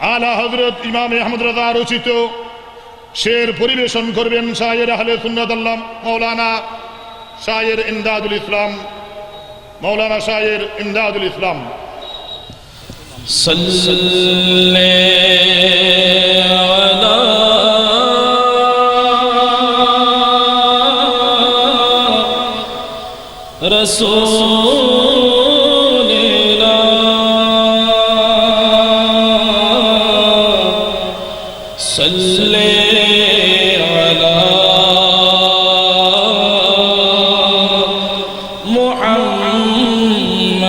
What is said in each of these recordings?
আলা হজরত ইমাম আহমদ রাজা রচিত শের পরিবেশন করবেন শাহের আহলে সুন্নাত আল্লাহ মৌলানা শাহের ইমদাদুল ইসলাম মৌলানা শাহের ইমদাদুল ইসলাম صل على رسول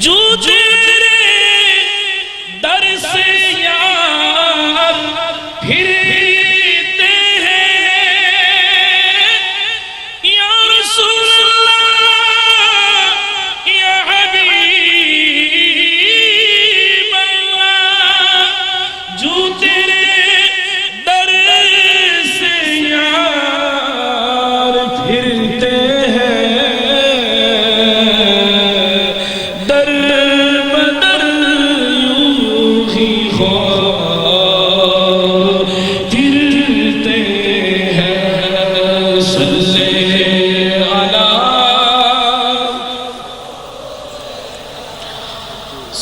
جو تیرے در سے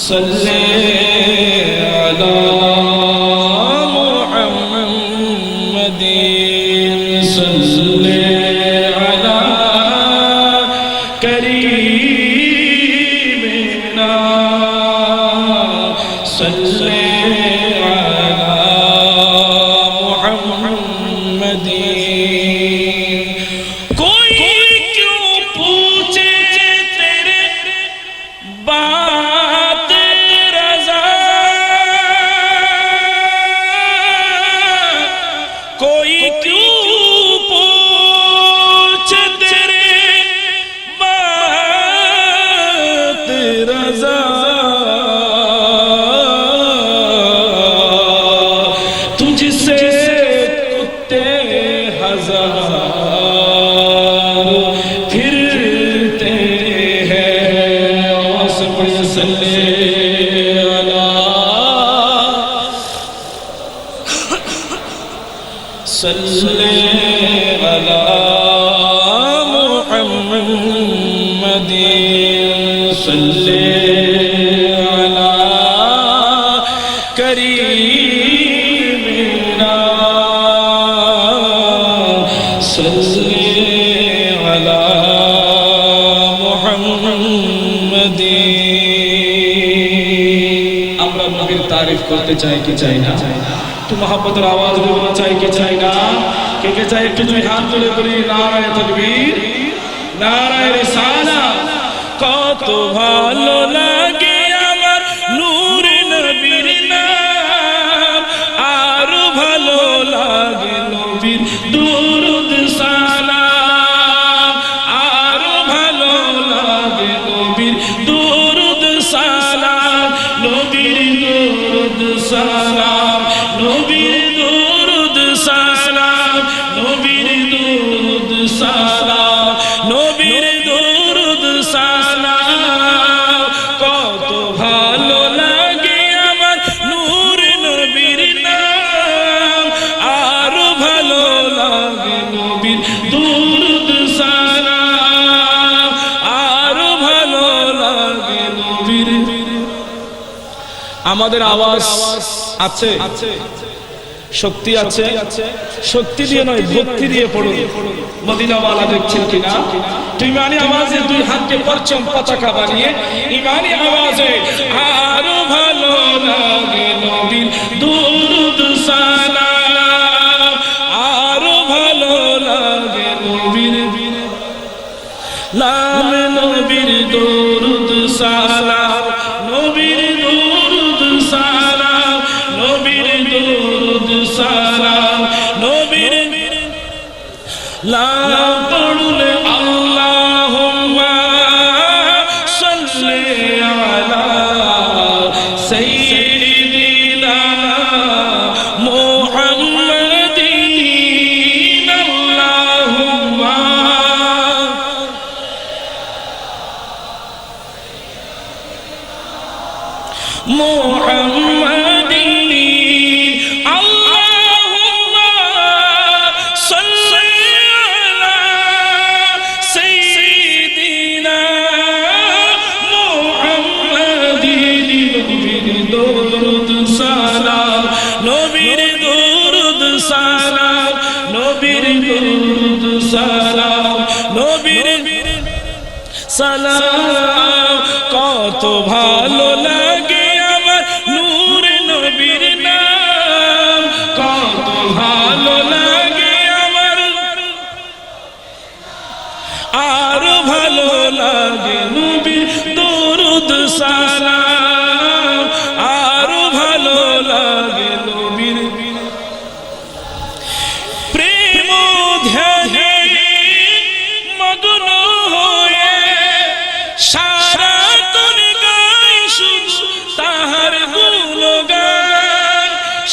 صلی علی محمد صلی علی کریمنا صلی واسم করতে চাই কি চাই না? একটু মহাপতের আওয়াজ দেবো চাই কি চাই না? কে কে চাই একটু দুই হাত তুলে বলি, নারায় তকবীর, নারায় রিসালা কত ভালো লাগে আমাদের আওয়াজ আছে। শক্তি আছে। শক্তি দিয়ে নয় ভক্তি দিয়ে পড়ুন। মদিনাওয়ালা দেখছেন কিনা? তো ইমানি আওয়াজে দুই হাতকে পরচম পতাকা বানিয়ে ইমানি আওয়াজে আরও ভালো লাগে নবীর দুরুদ সালাম। আরও ভালো লাগে নবীর লাম নবীর দরুদ সালাম। নবীর সালাম নবীর লাম সালাম, কত ভালো লাগে আমার নূর নবীর নাম। কত ভালো লাগে আমার। আরও ভালো লাগে নবীর দরুদ সালাম।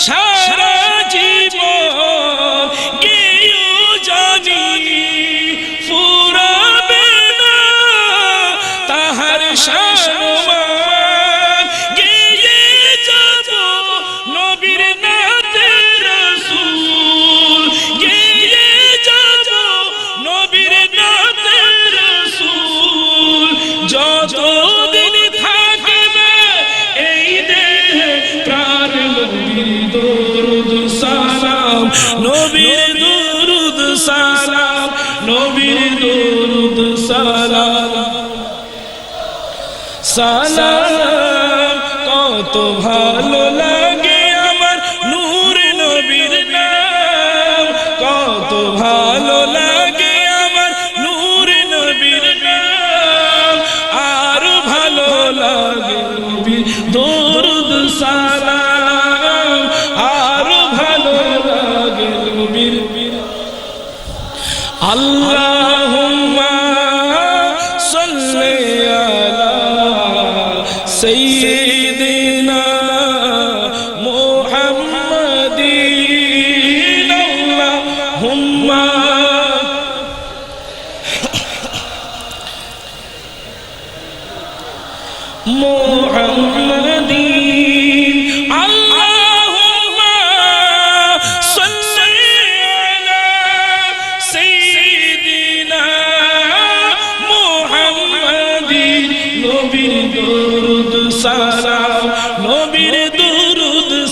সারা সালাম কত ভালো লাগে আমার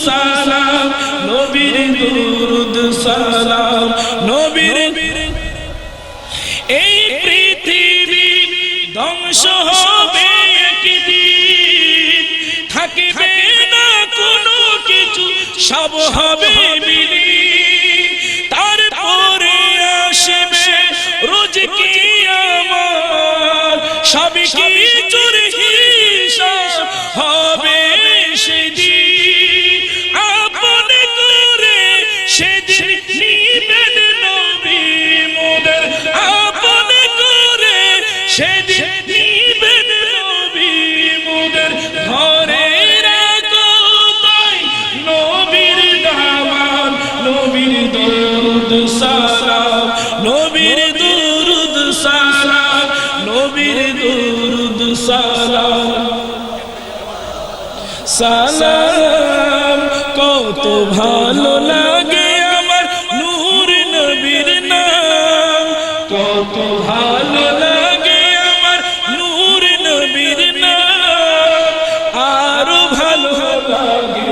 সালাম নবীর দরুদ সালাম। থাকবে না কোনো কিছু। সব হবে বিলীন দরুদ সালাম সালাম কত ভালো লাগে আমার নূর নবীর নাম। কত ভালো লাগে আমার নূর নবীর নাম। আরও ভালো লাগে